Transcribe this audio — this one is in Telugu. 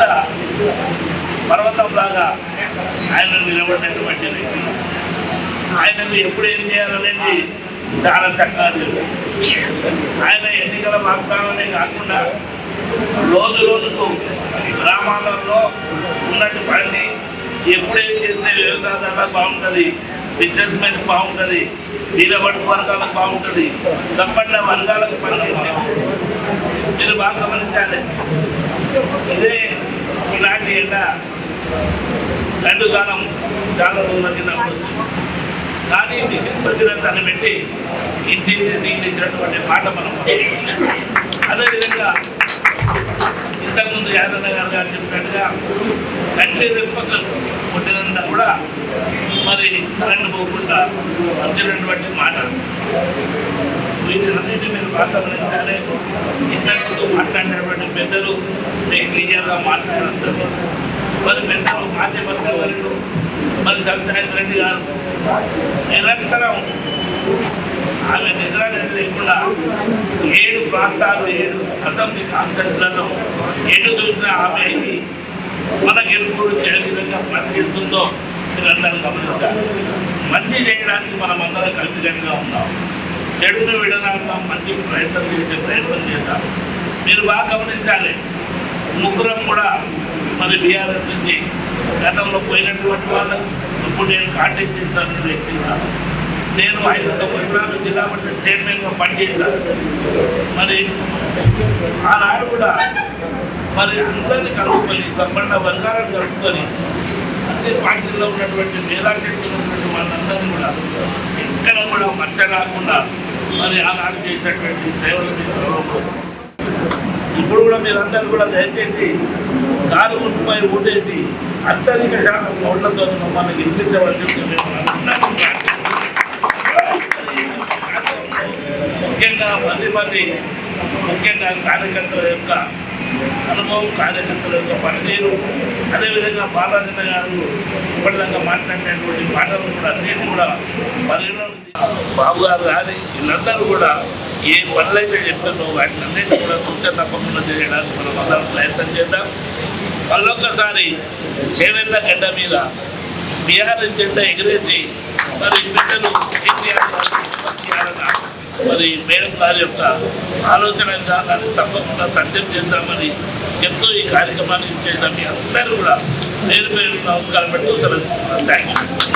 పర్వతం పర్వతంలాగా ఆయన నిలబడినటువంటి వ్యక్తి ఆయనను ఎప్పుడు ఏం చేయాలనేది చాలా చక్కగా తెలుసు. ఆయన ఎన్నికల వాగ్దానమే కాకుండా రోజు రోజుకు గ్రామాలలో ఉన్నట్టు పని ఎప్పుడేం చేస్తే వ్యవసాయదారులకు బాగుంటుంది బిజినెస్ మెన్ బాగుంటుంది నిలబడి వర్గాలకు బాగుంటుంది సంపన్న వర్గాలకు పని మీరు బాగా గమనించాలి. ఇదే ఇలాంటి రెండు దానం చాలా ఉన్నది కింద వచ్చింది. కానీ ప్రతిరత్నాన్ని పెట్టి ఇంటి నీళ్ళు మాట మనం అదేవిధంగా ఇంతకుముందు యాదన్న గారు గారు చెప్పినట్టుగా కంటి రెప్పక కొట్టినంత కూడా మరి కరెంటు పోకుండా వచ్చినటువంటి మాట వీటినన్నిటి మీరు బాగా గమనించాలి ఇంతకుముందు మాట్లాడినటువంటి పెద్దలు మీకు క్లియర్గా మాట్లాడారు మరి మెండలు మాధ్యవర్గ మరి సత్యనారాయణ రెడ్డి గారు నిరంతరం ఆమె నిద్రనే లేకుండా ఏడు ప్రాంతాలు ఏడు అసెంబ్లీ కాన్సెప్ట్లను ఎటు చూసినా ఆమె మన మనకి ఎప్పుడు ఏ విధంగా పనిచేస్తుందో మీరందరూ గమనించాలి. మంచి చేయడానికి మనం అందరం కలిసికట్టుగా ఉన్నాం. చెడును విడనాడుతాం మంచి ప్రయత్నం చేసే ప్రయత్నం చేద్దాం. మీరు బాగా గమనించాలి. ముగ్గురం కూడా మరి నుంచి గతంలో పోయినటువంటి వాళ్ళకు ఇప్పుడు నేను కాంటాక్ట్ చేస్తాను వ్యక్తిగా నేను ఐదు సంవత్సరాలు జిల్లా పరిషత్ చైర్మన్గా పనిచేశాను. మరి ఆనాడు కూడా మరి అందరినీ కలుపుకొని సంపన్న వర్గాలను కలుపుకొని అన్ని పార్టీల్లో ఉన్నటువంటి మేధాశక్తులు ఉన్నటువంటి వాళ్ళందరినీ కూడా ఎక్కడ కూడా మచ్చ కాకుండా మరి ఆనాడు చేసినటువంటి సేవలు తీసుకోవడం ఇప్పుడు కూడా మీరందరూ కూడా దయచేసి కారు గుర్తుపై ఓటేసి అత్యధిక శాతం ఓట్లతో మమ్మల్ని గెలిపించవలసి ముఖ్యంగా మంది మంది ముఖ్యంగా కార్యకర్తల యొక్క అనుభవం కార్యకర్తల యొక్క పనితీరు అదేవిధంగా బాలాజన గారు ఇప్పటిదాకా మాట్లాడినటువంటి మాటలు కూడా అన్నిటి కూడా పరిగణన బాబు గారు కానీ వీళ్ళందరూ కూడా ఏ పనులైతే చెప్పారో వాటిని అన్నిటి కూడా తుంచ తప్పకుండా చేయడానికి మనం అందరం ప్రయత్నం చేద్దాం. మళ్ళొక్కసారి చేవెళ్ళ గడ్డ మీద బీహార్ జెండా ఎగిరేసి మరి బిడ్డలు మరి మేడం గారి యొక్క ఆలోచన విధానాన్ని తప్పకుండా సత్యం చేద్దామని చెప్తూ ఈ కార్యక్రమాన్ని చేద్దాం మీ అందరూ కూడా పేరు పేరు నమస్కారం పెడుతూ సెలవు థ్యాంక్ యూ